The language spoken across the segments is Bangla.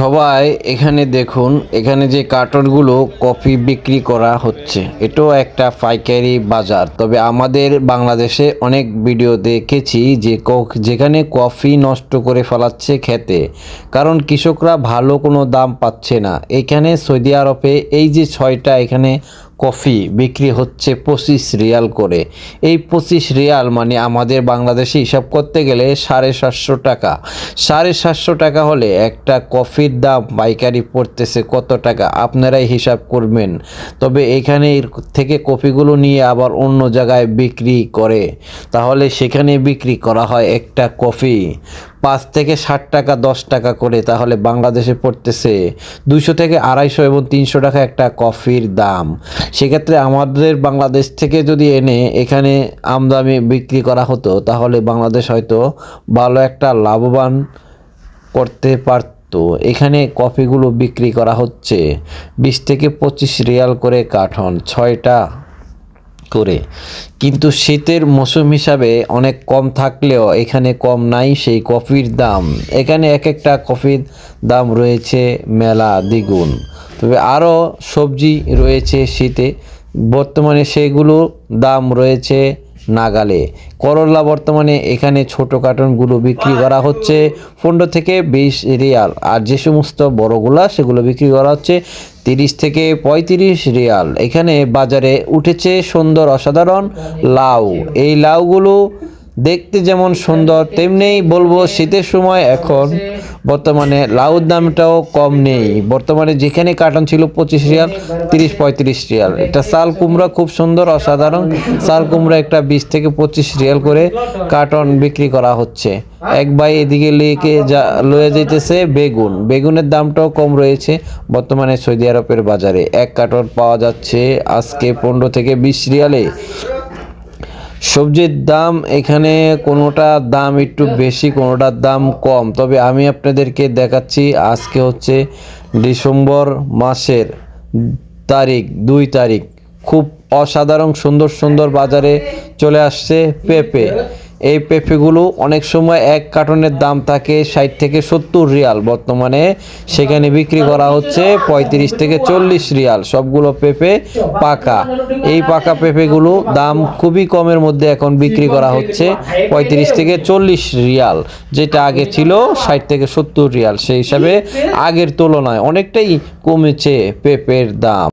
সবাই এখানে দেখুন, এখানে যে কার্টনগুলো কফি বিক্রি করা হচ্ছে, এটাও একটা পাইকারি বাজার। তবে আমাদের বাংলাদেশে অনেক ভিডিও দেখেছি যে যেখানে কফি নষ্ট করে ফেলাচ্ছে খেতে, কারণ কৃষকরা ভালো কোনো দাম পাচ্ছে না। এখানে সৌদি আরবে এই যে ছয়টা এখানে কফি বিক্রি হচ্ছে পঁচিশ রিয়াল করে। এই পঁচিশ রিয়াল মানে আমাদের বাংলাদেশে হিসাব করতে গেলে সাড়ে সাতশো টাকা। সাড়ে সাতশো টাকা হলে একটা কফির দাম পাইকারি পড়তেছে কত টাকা? আপনারাই হিসাব করবেন। তবে এখানে থেকে কফিগুলো নিয়ে আবার অন্য জায়গায় বিক্রি করে। তাহলে সেখানে বিক্রি করা হয় একটা কফি। পাঁচ থেকে ষাট টাকা, দশ টাকা করে তাহলে বাংলাদেশে পড়তেছে দুইশো থেকে আড়াইশো এবং তিনশো টাকা একটা কফির দাম। সেক্ষেত্রে আমাদের বাংলাদেশ থেকে যদি এনে এখানে আমদামি বিক্রি করা হতো, তাহলে বাংলাদেশ হয়তো ভালো একটা লাভবান করতে পারতো। এখানে কফিগুলো বিক্রি করা হচ্ছে। বিশ থেকে পঁচিশ রিয়াল করে কাঠন ছয়টা করে। কিন্তু শীতের মৌসুম হিসাবে অনেক কম থাকলেও এখানে কম নাই সেই কফির দাম। এখানে এক একটা কফির দাম রয়েছে মেলা দ্বিগুণ। তবে আরও সবজি রয়েছে শীতে। বর্তমানে সেগুলো দাম রয়েছে নাগালে। করলা বর্তমানে এখানে ছোট কার্টনগুলো বিক্রি করা হচ্ছে পনেরো থেকে বিশ রিয়াল। আর যে সমস্ত বড়গুলা সেগুলো বিক্রি করা হচ্ছে তিরিশ থেকে পঁয়ত্রিশ রিয়াল। এখানে বাজারে উঠেছে সুন্দর অসাধারণ লাউ। এই লাউগুলো দেখতে যেমন সুন্দর, তেমনি বলব শীতের সময় এখন বর্তমানে লাউর দামটাও কম নেই। বর্তমানে যেখানে কার্টন ছিল পঁচিশ রিয়াল, তিরিশ পঁয়ত্রিশ রিয়াল। এটা চাল কুমড়া খুব সুন্দর, অসাধারণ। চাল কুমড়া একটা বিশ থেকে পঁচিশ রিয়াল করে কার্টন বিক্রি করা হচ্ছে। এক ভাই এদিকে লেকে যা, লয়ে যেতেছে বেগুন। বেগুনের দামটাও কম রয়েছে বর্তমানে সৌদি আরবের বাজারে। এক কার্টন পাওয়া যাচ্ছে আজকে পনেরো থেকে বিশ রিয়ালে। সবজির দাম এখানে কোনোটা দাম একটু বেশি, কোনোটার দাম কম। তবে আমি আপনাদেরকে দেখাচ্ছি আজকে হচ্ছে ডিসেম্বর মাসের তারিখ, দুই তারিখ। খুব অসাধারণ সুন্দর সুন্দর বাজারে চলে আসছে পেঁপে। এই পেঁপেগুলো অনেক সময় এক কার্টনের দাম থাকে ষাট থেকে সত্তর রিয়াল। বর্তমানে সেখানে বিক্রি করা হচ্ছে পঁয়ত্রিশ থেকে চল্লিশ রিয়াল। সবগুলো পেঁপে পাকা। এই পাকা পেঁপেগুলো দাম খুবই কমের মধ্যে এখন বিক্রি করা হচ্ছে পঁয়ত্রিশ থেকে চল্লিশ রিয়াল, যেটা আগে ছিল ষাট থেকে সত্তর রিয়াল। সেই হিসাবে আগের তুলনায় অনেকটাই কমেছে পেঁপের দাম।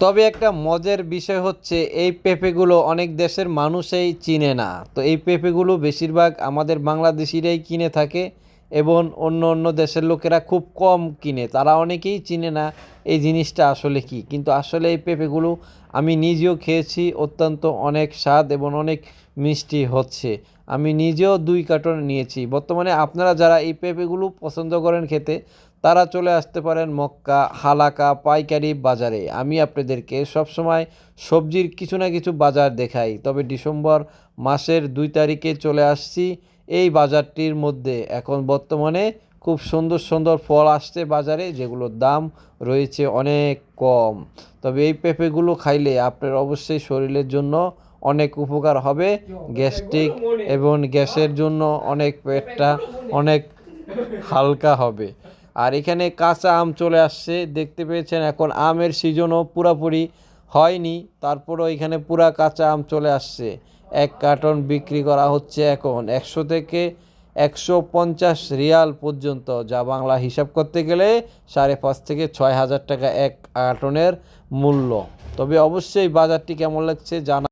তবে একটা মজার বিষয় হচ্ছে, এই পেঁপেগুলো অনেক দেশের মানুষেই চিনে না। তো এই পেঁপেগুলো বেশিরভাগ আমাদের বাংলাদেশিরাই কিনে থাকে এবং অন্য অন্য দেশের লোকেরা খুব কম কিনে। তারা অনেকেই চিনে না এই জিনিসটা আসলে কি। কিন্তু আসলে এই পেঁপেগুলো আমি নিজেও খেয়েছি, অত্যন্ত অনেক স্বাদ এবং অনেক মিষ্টি হচ্ছে। আমি নিজেও দুই কার্টন নিয়েছি। বর্তমানে আপনারা যারা এই পেঁপেগুলো পছন্দ করেন খেতে তারা চলে আসতে পারেন মক্কা, হালাকা, পাইকারি বাজারে। আমি আপনাদেরকে সবসময় সবজির কিছু না কিছু বাজার দেখাই, তবে ডিসেম্বর মাসের দুই তারিখে চলে আসছি এই বাজারটির মধ্যে। এখন বর্তমানে খুব সুন্দর সুন্দর ফল আসছে বাজারে, যেগুলোর দাম রয়েছে অনেক কম। তবে এই পেঁপেগুলো খাইলে আপনার অবশ্যই শরীরের জন্য অনেক উপকার হবে, গ্যাস্ট্রিক এবং গ্যাসের জন্য অনেক পেটটা অনেক হালকা হবে। আর এখানে কাঁচা আম চলে আসছে, দেখতে পেয়েছেন এখন আমের সিজনও পুরাপুরি হয়নি, তারপরও এখানে পুরা কাঁচা আম চলে আসছে। এক কার্টন বিক্রি করা হচ্ছে এখন একশো থেকে একশো পঞ্চাশ রিয়াল পর্যন্ত, যা বাংলা হিসাব করতে গেলে সাড়ে পাঁচ থেকে ছয় হাজার টাকা এক কার্টনের মূল্য। তবে অবশ্যই বাজারটি কেমন লাগছে জানা